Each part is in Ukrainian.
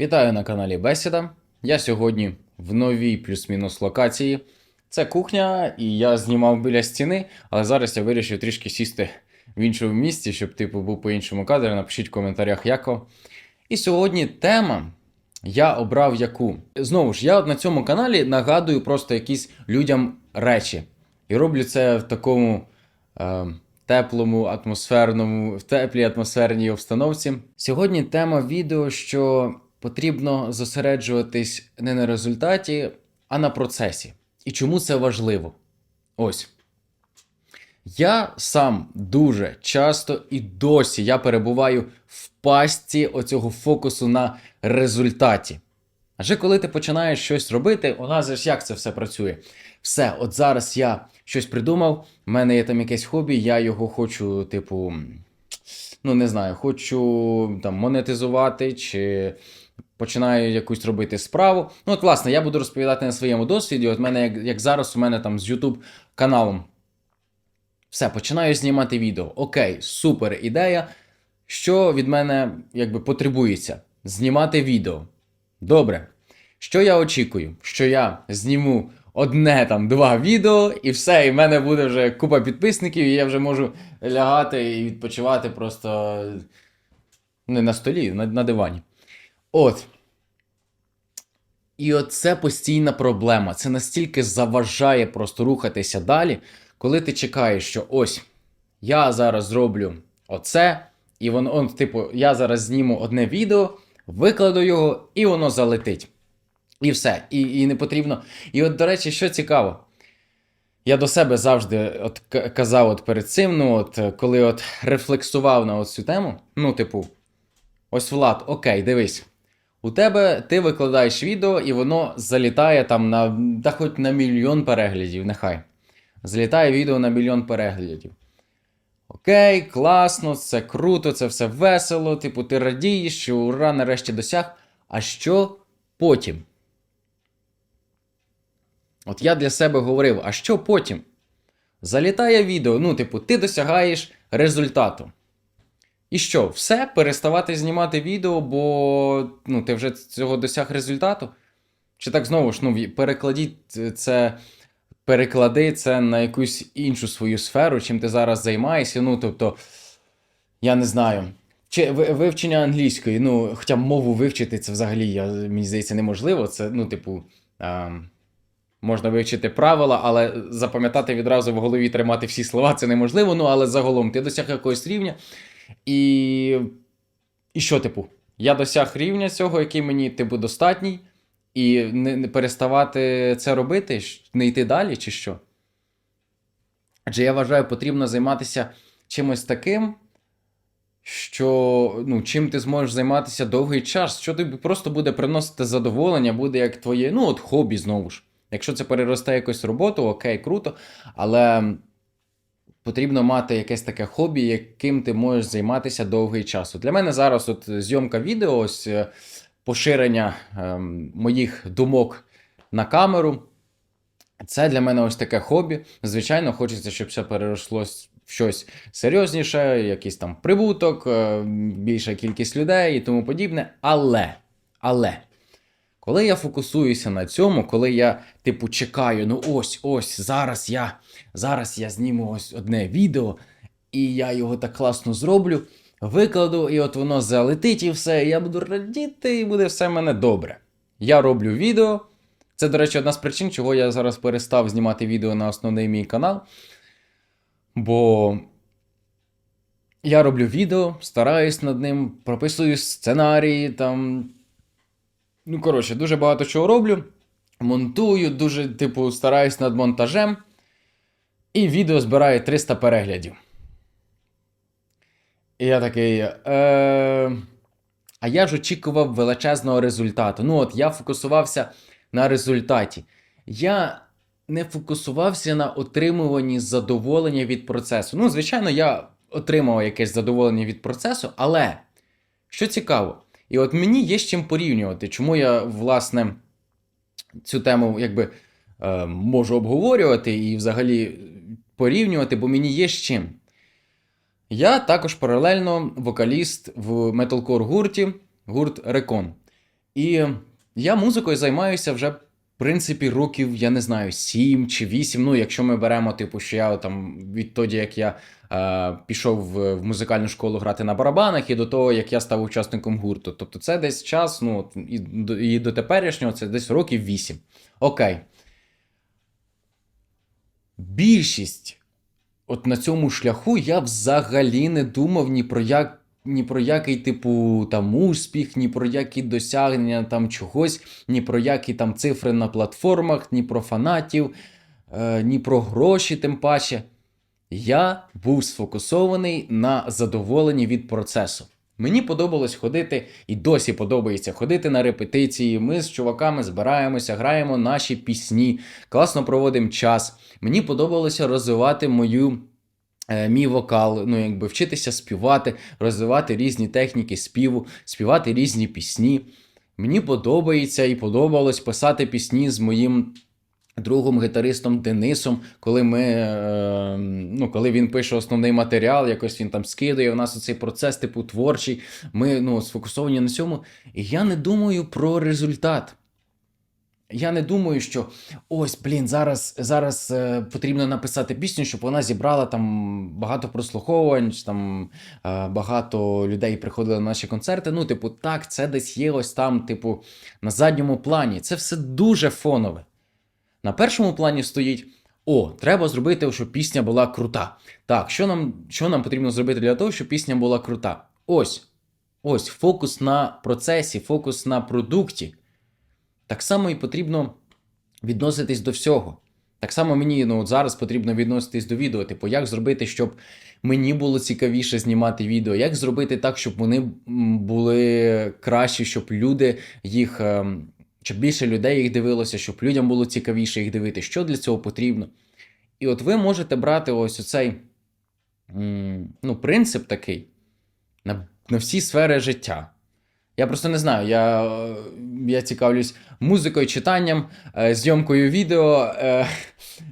Вітаю на каналі Бесіда. Я сьогодні в новій плюс-мінус локації. Це кухня, і я знімав біля стіни, але зараз я вирішив трішки сісти в іншому місці, щоб типу був по іншому кадрі. Напишіть в коментарях, яко. І сьогодні тема я обрав яку. Знову ж, я на цьому каналі нагадую просто якісь людям речі. І роблю це в такому е, теплому, атмосферному, в теплій атмосферній обстановці. Сьогодні тема відео, що потрібно зосереджуватись не на результаті, а на процесі. І чому це важливо? Ось. Я сам дуже часто і досі я перебуваю в пастці оцього фокусу на результаті. Адже коли ти починаєш щось робити, у нас ж як це все працює? Все, от зараз я щось придумав, в мене є там якесь хобі, я його хочу, типу, ну не знаю, хочу там монетизувати чи починаю якусь робити справу. Ну, от, власне, я буду розповідати на своєму досвіді. От мене, як, як зараз, у мене там з YouTube каналом. Все, починаю знімати відео. Окей, супер ідея. Що від мене якби потребується? Знімати відео. Добре. Що я очікую? Що я зніму одне там два відео, і все, і в мене буде вже купа підписників, і я вже можу лягати і відпочивати просто не на столі, на, на дивані. От. І оце постійна проблема. Це настільки заважає просто рухатися далі, коли ти чекаєш, що ось я зараз зроблю оце, і воно, он, типу, я зараз зніму одне відео, викладу його, і воно залетить. І все. І, і не потрібно. І от, до речі, що цікаво. Я до себе завжди от казав от перед цим, ну от коли от рефлексував на цю тему, ну, типу, ось Влад, окей, дивись. У тебе ти викладаєш відео, і воно залітає там на та хоч на мільйон переглядів, нехай. Залітає відео на мільйон переглядів. Окей, класно, це круто, це все весело. Типу, ти радієш, що ура, нарешті досяг. А що потім? От я для себе говорив, а що потім? Залітає відео, ну, типу, ти досягаєш результату. І що, все, переставати знімати відео, бо ну, ти вже цього досяг результату? Чи так знову ж, ну, перекладіть це, переклади це на якусь іншу свою сферу, чим ти зараз займаєшся. Ну, тобто, я не знаю. Чи вивчення англійської, ну, хоча мову вивчити, це взагалі, я, мені здається, неможливо. Це, ну, типу, а, можна вивчити правила, але запам'ятати відразу в голові тримати всі слова це неможливо. Ну, але загалом ти досяг якогось рівня. І. І що, типу? Я досяг рівня цього, який мені, типу, достатній, і не, не переставати це робити, не йти далі, чи що? Адже я вважаю, потрібно займатися чимось таким, що ну, чим ти зможеш займатися довгий час, що тобі просто буде приносити задоволення, буде як твоє, ну, от хобі знову ж. Якщо це переросте якось роботу, окей, круто, але потрібно мати якесь таке хобі, яким ти можеш займатися довгий час. От Для мене зараз от зйомка відео, ось е, поширення ем, моїх думок на камеру. Це для мене ось таке хобі. Звичайно, хочеться, щоб все переросло в щось серйозніше, якийсь там прибуток, е, більша кількість людей і тому подібне. Але, але, коли я фокусуюся на цьому, коли я, типу, чекаю, ну ось, ось, зараз я, зараз я зніму ось одне відео, і я його так класно зроблю, викладу, і от воно залетить і все, я буду радіти, і буде все в мене добре. Я роблю відео. Це, до речі, одна з причин, чого я зараз перестав знімати відео на основний мій канал. Бо я роблю відео, стараюсь над ним, прописую сценарії, там. Ну, коротше, дуже багато чого роблю. Монтую, дуже, типу, стараюсь над монтажем. І відео збирає 300 переглядів. І я такий. Е... А я ж очікував величезного результату. Ну, от я фокусувався на результаті. Я не фокусувався на отримуванні задоволення від процесу. Ну, звичайно, я отримав якесь задоволення від процесу, але що цікаво, і от мені є з чим порівнювати, чому я, власне, цю тему якби е, можу обговорювати і взагалі порівнювати, бо мені є з чим. Я також паралельно вокаліст в металкор гурті, гурт Рекон. І я музикою займаюся вже, принципі, років, я не знаю, 7 чи 8. Ну, якщо ми беремо, типу, що я там відтоді, як я е, пішов в, в музикальну школу грати на барабанах, і до того, як я став учасником гурту. Тобто це десь час, ну, і, до- і до теперішнього це десь років 8. Окей. Більшість от на цьому шляху я взагалі не думав ні про як. Ні про який, типу, там успіх, ні про які досягнення там чогось, ні про які там цифри на платформах, ні про фанатів, е, ні про гроші, тим паче. Я був сфокусований на задоволенні від процесу. Мені подобалось ходити, і досі подобається ходити на репетиції. Ми з чуваками збираємося, граємо наші пісні, класно проводимо час. Мені подобалося розвивати мою. Е, Мій вокал, ну якби вчитися співати, розвивати різні техніки співу, співати різні пісні. Мені подобається і подобалось писати пісні з моїм другом гітаристом Денисом, коли ми, е, ну, коли він пише основний матеріал, якось він там скидає. У нас оцей процес, типу, творчий. Ми ну, сфокусовані на цьому. І я не думаю про результат. Я не думаю, що ось, блін, зараз, зараз е, потрібно написати пісню, щоб вона зібрала там багато прослуховувань, там е, багато людей приходили на наші концерти. Ну, типу, так, це десь є ось там, типу, на задньому плані. Це все дуже фонове. На першому плані стоїть: о, треба зробити, щоб пісня була крута. Так, що нам, що нам потрібно зробити для того, щоб пісня була крута? Ось. Ось фокус на процесі, фокус на продукті. Так само і потрібно відноситись до всього. Так само мені ну, от зараз потрібно відноситись до відео. Типу, як зробити, щоб мені було цікавіше знімати відео, як зробити так, щоб вони були кращі, щоб люди їх. ем, щоб більше людей їх дивилося, щоб людям було цікавіше їх дивитися, що для цього потрібно. І от ви можете брати ось оцей ну, принцип такий на, на всі сфери життя. Я просто не знаю, я, я цікавлюсь музикою, читанням, е, зйомкою відео, е,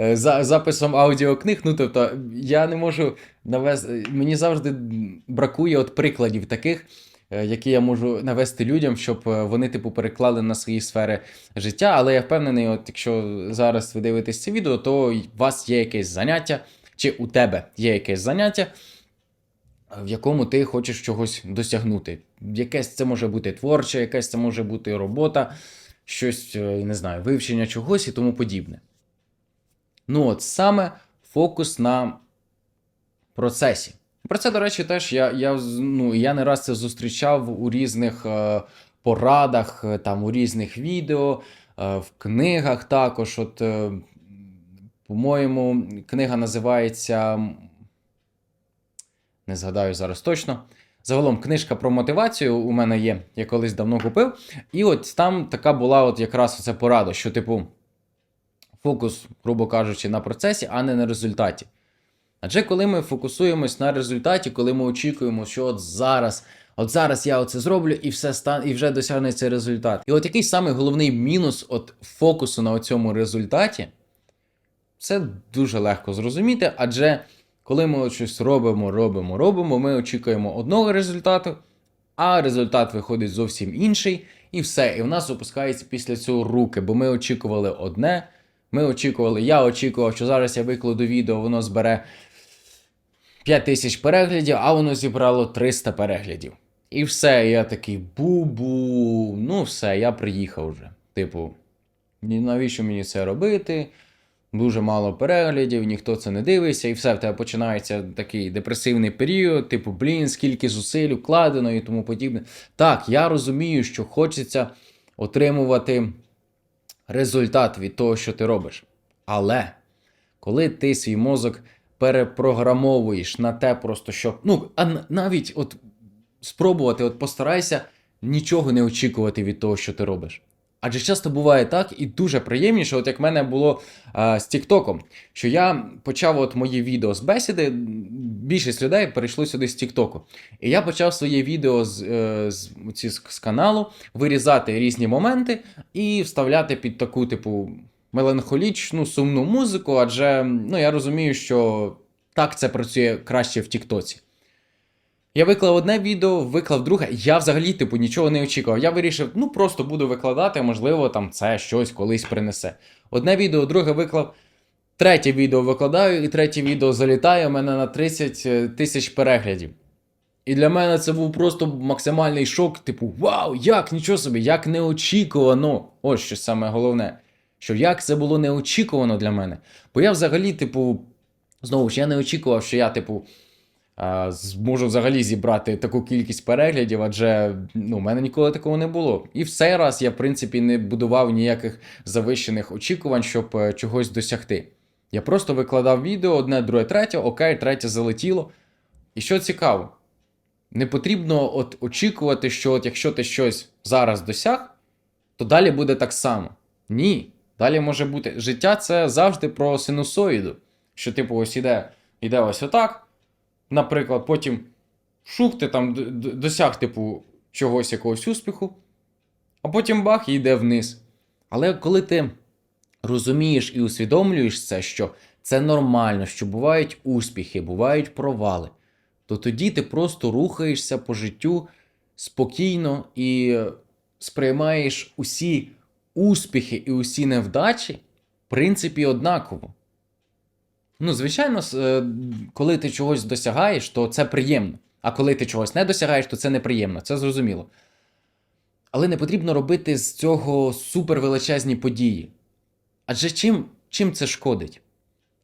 е, за, записом аудіокниг. Ну, тобто, я не можу навести. Мені завжди бракує от прикладів таких, які я можу навести людям, щоб вони, типу, переклали на свої сфери життя. Але я впевнений, от якщо зараз ви дивитесь це відео, то у вас є якесь заняття, чи у тебе є якесь заняття, в якому ти хочеш чогось досягнути. Якесь це може бути творче, якесь це може бути робота, щось, е, не знаю, вивчення чогось і тому подібне. Ну, от саме фокус на процесі. Про це, до речі, теж я, я, ну, я не раз це зустрічав у різних е, порадах, е, там, у різних відео, е, в книгах також. От, е, по-моєму, книга називається. Не згадаю зараз точно. Загалом, книжка про мотивацію у мене є, я колись давно купив. І от там така була от якраз оця порада, що, типу, фокус, грубо кажучи, на процесі, а не на результаті. Адже коли ми фокусуємось на результаті, коли ми очікуємо, що от зараз, от зараз я оце зроблю і все стане, і вже досягне цей результат. І от який самий головний мінус от фокусу на цьому результаті, це дуже легко зрозуміти, адже коли ми щось робимо, робимо, робимо, ми очікуємо одного результату, а результат виходить зовсім інший, і все. І в нас опускаються після цього руки, бо ми очікували одне. Ми очікували, я очікував, що зараз я викладу відео, воно збере 5 тисяч переглядів, а воно зібрало 300 переглядів. І все, я такий бу-бу. Ну, все, я приїхав вже. Типу, навіщо мені це робити? Дуже мало переглядів, ніхто це не дивиться, і все, в тебе починається такий депресивний період, типу, блін, скільки зусиль вкладено і тому подібне. Так, я розумію, що хочеться отримувати результат від того, що ти робиш. Але коли ти свій мозок перепрограмовуєш на те, просто що. Ну, а навіть от спробувати, от постарайся нічого не очікувати від того, що ти робиш. Адже часто буває так, і дуже приємніше, от як в мене було а, з Тіктоком, що я почав от мої відео з бесіди. Більшість людей перейшло сюди з Тіктоку. І я почав своє відео з, е, з, з, з каналу вирізати різні моменти і вставляти під таку, типу, меланхолічну, сумну музику, адже ну, я розумію, що так це працює краще в Тіктоці. Я виклав одне відео, виклав друге. Я взагалі, типу, нічого не очікував. Я вирішив, ну просто буду викладати, можливо, там це щось колись принесе. Одне відео, друге виклав. Третє відео викладаю, і третє відео залітає у мене на 30 тисяч переглядів. І для мене це був просто максимальний шок. Типу, вау, як нічого собі, як неочікувано. Ось що саме головне. Що як це було неочікувано для мене. Бо я взагалі, типу, знову ж я не очікував, що я, типу, зможу взагалі зібрати таку кількість переглядів, адже ну, в мене ніколи такого не було. І в цей раз я, в принципі, не будував ніяких завищених очікувань, щоб е, чогось досягти. Я просто викладав відео, одне, друге, третє, окей, третє залетіло. І що цікаво, не потрібно от очікувати, що от якщо ти щось зараз досяг, то далі буде так само. Ні. Далі може бути. Життя це завжди про синусоїду. Що, типу, ось іде, іде ось отак. Наприклад, потім шух, ти там досяг, типу, чогось якогось успіху, а потім бах і йде вниз. Але коли ти розумієш і усвідомлюєш це, що це нормально, що бувають успіхи, бувають провали, то тоді ти просто рухаєшся по життю спокійно і сприймаєш усі успіхи і усі невдачі, в принципі, однаково. Ну, звичайно, е, коли ти чогось досягаєш, то це приємно. А коли ти чогось не досягаєш, то це неприємно, це зрозуміло. Але не потрібно робити з цього супервеличезні події. Адже чим, чим це шкодить?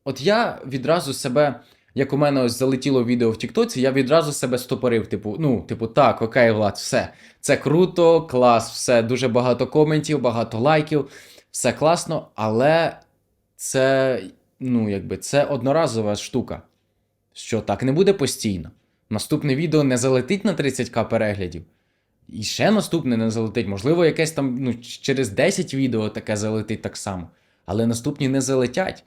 От я відразу себе, як у мене ось залетіло відео в Тіктоці, я відразу себе стопорив. Типу, ну, типу, так, окей, Влад, все. Це круто, клас, все, дуже багато коментів, багато лайків, все класно, але це, ну, якби, це одноразова штука. Що так не буде постійно. Наступне відео не залетить на 30к переглядів. І ще наступне не залетить. Можливо, якесь там ну, через 10 відео таке залетить так само. Але наступні не залетять.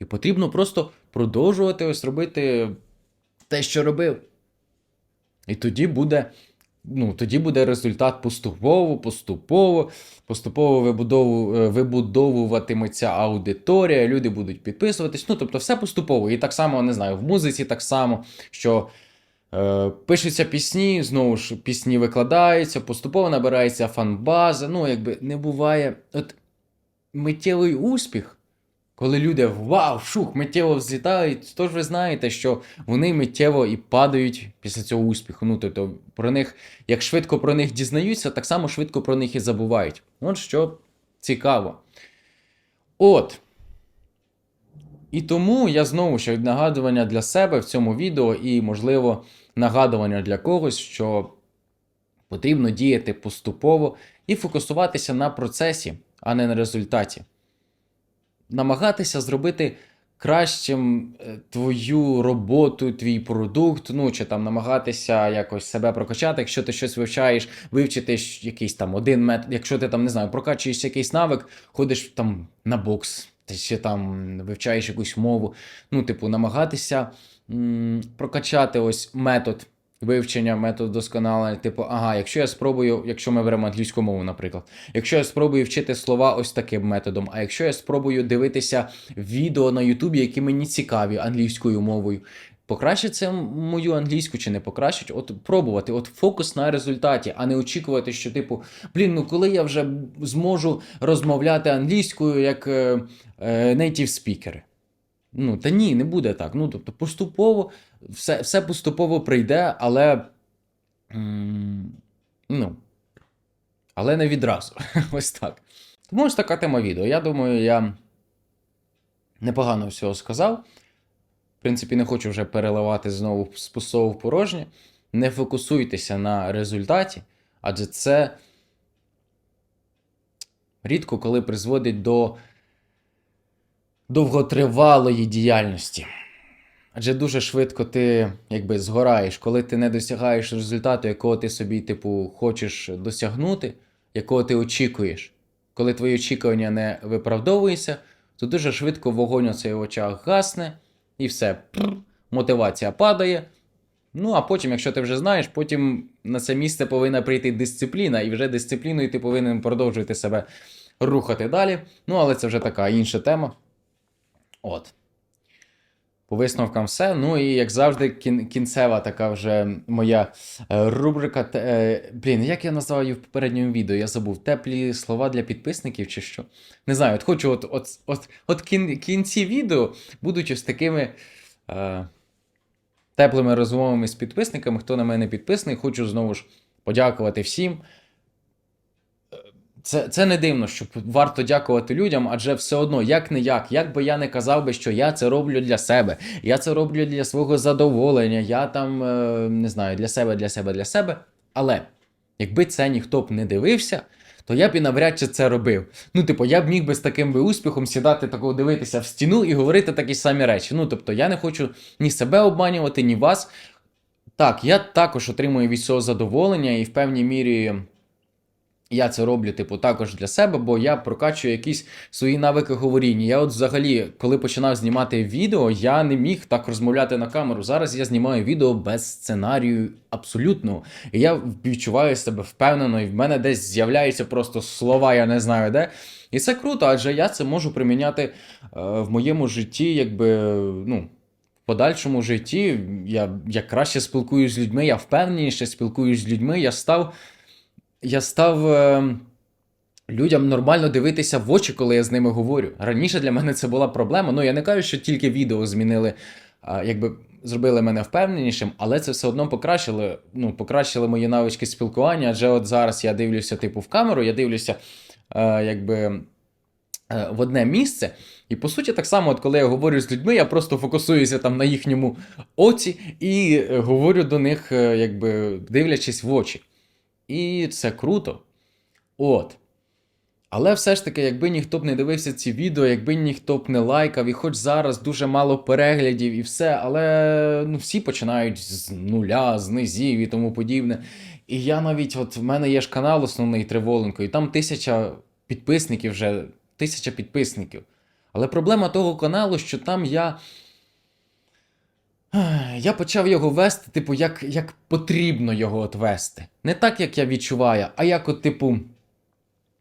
І потрібно просто продовжувати ось робити те, що робив. І тоді буде, ну, тоді буде результат поступово, поступово, поступово вибудову, е, вибудовуватиметься аудиторія, люди будуть підписуватись. Ну, тобто, все поступово. І так само, не знаю, в музиці так само, що е, пишуться пісні, знову ж пісні викладаються, поступово набирається фанбаза. Ну, якби не буває. От миттєвий успіх. Коли люди вау, шух, миттєво взлітають, то ж ви знаєте, що вони миттєво і падають після цього успіху. Ну, тобто про них, як швидко про них дізнаються, так само швидко про них і забувають. От що цікаво. От. І тому я знову ще нагадування для себе в цьому відео, і, можливо, нагадування для когось, що потрібно діяти поступово і фокусуватися на процесі, а не на результаті намагатися зробити кращим е, твою роботу, твій продукт, ну чи там намагатися якось себе прокачати, якщо ти щось вивчаєш, вивчити якийсь там один метод, якщо ти там не знаю, прокачуєш якийсь навик, ходиш там на бокс, ти ще там вивчаєш якусь мову. Ну, типу, намагатися м- прокачати ось метод. Вивчення, метод досконалення, типу, ага, якщо я спробую, якщо ми беремо англійську мову, наприклад, якщо я спробую вчити слова ось таким методом, а якщо я спробую дивитися відео на Ютубі, які мені цікаві англійською мовою, покращить це мою англійську чи не покращить? От пробувати, от фокус на результаті, а не очікувати, що, типу, блін, ну коли я вже зможу розмовляти англійською як е, е, native спікери. Ну, та ні, не буде так. Ну, тобто, поступово, все, все поступово прийде, але. ну, але не відразу. Ось так. Тому ось така тема відео. Я думаю, я непогано всього сказав. В принципі, не хочу вже переливати знову з пустого в порожнє. Не фокусуйтеся на результаті, адже це рідко коли призводить до довготривалої діяльності. Адже дуже швидко ти якби згораєш, коли ти не досягаєш результату, якого ти собі, типу, хочеш досягнути, якого ти очікуєш. Коли твої очікування не виправдовуються, то дуже швидко вогонь у цей очах гасне, і все. Мотивація падає. Ну, а потім, якщо ти вже знаєш, потім на це місце повинна прийти дисципліна, і вже дисципліною ти повинен продовжувати себе рухати далі. Ну, але це вже така інша тема. От. По висновкам все. Ну і як завжди, кін- кінцева така вже моя е, рубрика. е, Блін, як я назвав її в попередньому відео? Я забув. Теплі слова для підписників чи що? Не знаю, от хочу, от, от, от, от кін, кінці відео будуть ось такими. Е, теплими розмовами з підписниками. Хто на мене підписаний, хочу знову ж подякувати всім. Це, це не дивно, що варто дякувати людям, адже все одно, як не як, як би я не казав би, що я це роблю для себе, я це роблю для свого задоволення, я там е, не знаю, для себе, для себе, для себе. Але якби це ніхто б не дивився, то я б і навряд чи це робив. Ну, типу, я б міг би з таким би успіхом сідати тако дивитися в стіну і говорити такі самі речі. Ну, тобто, я не хочу ні себе обманювати, ні вас. Так, я також отримую від цього задоволення, і в певній мірі я це роблю, типу, також для себе, бо я прокачую якісь свої навики говоріння. Я от взагалі, коли починав знімати відео, я не міг так розмовляти на камеру. Зараз я знімаю відео без сценарію абсолютно. І я відчуваю себе впевнено, і в мене десь з'являються просто слова, я не знаю де. І це круто, адже я це можу приміняти е, в моєму житті, якби, ну. Подальшому житті я, я краще спілкуюсь з людьми, я впевненіше спілкуюсь з людьми, я став я став е, людям нормально дивитися в очі, коли я з ними говорю. Раніше для мене це була проблема. Ну я не кажу, що тільки відео змінили, а, якби зробили мене впевненішим, але це все одно покращило, ну, покращили мої навички спілкування. Адже от зараз я дивлюся, типу, в камеру, я дивлюся, е, якби. е, В одне місце, і по суті, так само, от коли я говорю з людьми, я просто фокусуюся там на їхньому оці і е, говорю до них, е, якби дивлячись в очі. І це круто. От. Але все ж таки, якби ніхто б не дивився ці відео, якби ніхто б не лайкав, і хоч зараз дуже мало переглядів і все, але ну, всі починають з нуля, з низів і тому подібне. І я навіть, от в мене є ж канал основний Триволенко, і там тисяча підписників вже, тисяча підписників. Але проблема того каналу, що там я. Я почав його вести, типу, як, як потрібно його от вести. Не так, як я відчуваю, а як, от, типу,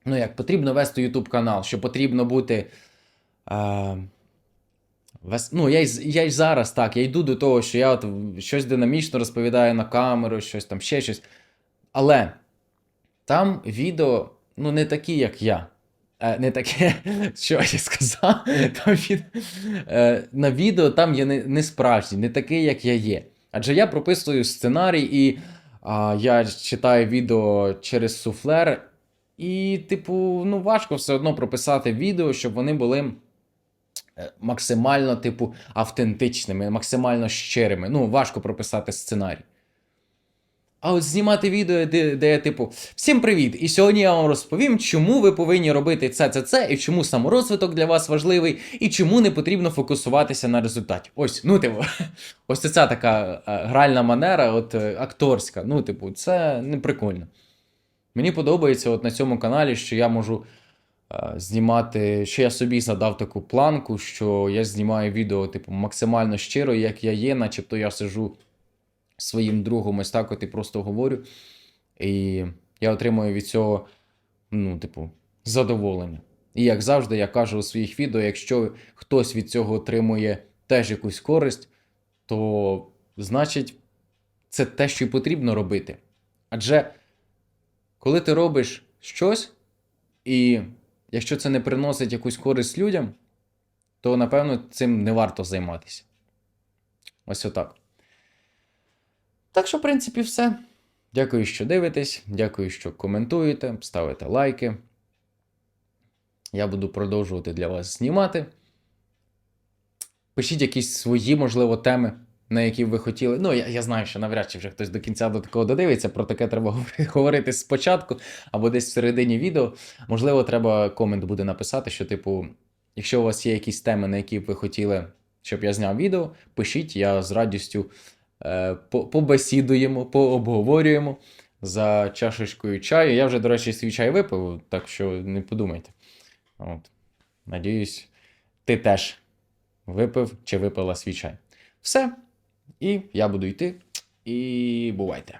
ну, як потрібно вести YouTube канал, що потрібно бути. Е, вес... Ну, я й, я й зараз так, я йду до того, що я от щось динамічно розповідаю на камеру, щось там, ще щось. Але там відео, ну, не такі, як я. Е, не таке, що я сказав. Там від... е, на відео там я не, не справжній, не такий, як я є. Адже я прописую сценарій, і а, я читаю відео через суфлер, і, типу, ну, важко все одно прописати відео, щоб вони були е, максимально, типу, автентичними, максимально щирими. Ну, важко прописати сценарій. А от знімати відео, де, де я, типу, всім привіт! І сьогодні я вам розповім, чому ви повинні робити це, це, це, і чому саморозвиток для вас важливий, і чому не потрібно фокусуватися на результаті. Ось, ну, типу, ось це така е, гральна манера, от е, акторська. Ну, типу, це не прикольно. Мені подобається от на цьому каналі, що я можу е, знімати, що я собі задав таку планку, що я знімаю відео, типу, максимально щиро, як я є, начебто я сижу своїм другом ось так от і просто говорю. І я отримую від цього, ну, типу, задоволення. І як завжди, я кажу у своїх відео, якщо хтось від цього отримує теж якусь користь, то значить це те, що й потрібно робити. Адже коли ти робиш щось, і якщо це не приносить якусь користь людям, то напевно цим не варто займатися. Ось отак. Так що, в принципі, все. Дякую, що дивитесь. Дякую, що коментуєте, ставите лайки. Я буду продовжувати для вас знімати. Пишіть якісь свої, можливо, теми, на які ви хотіли. Ну, я, я знаю, що навряд чи вже хтось до кінця до такого додивиться, про таке треба говорити спочатку або десь всередині відео. Можливо, треба комент буде написати, що, типу, якщо у вас є якісь теми, на які б ви хотіли, щоб я зняв відео, пишіть, я з радістю побесідуємо, пообговорюємо за чашечкою чаю. Я вже, до речі, свій чай випив, так що не подумайте. От. Надіюсь, ти теж випив чи випила свій чай. Все. І я буду йти. І бувайте.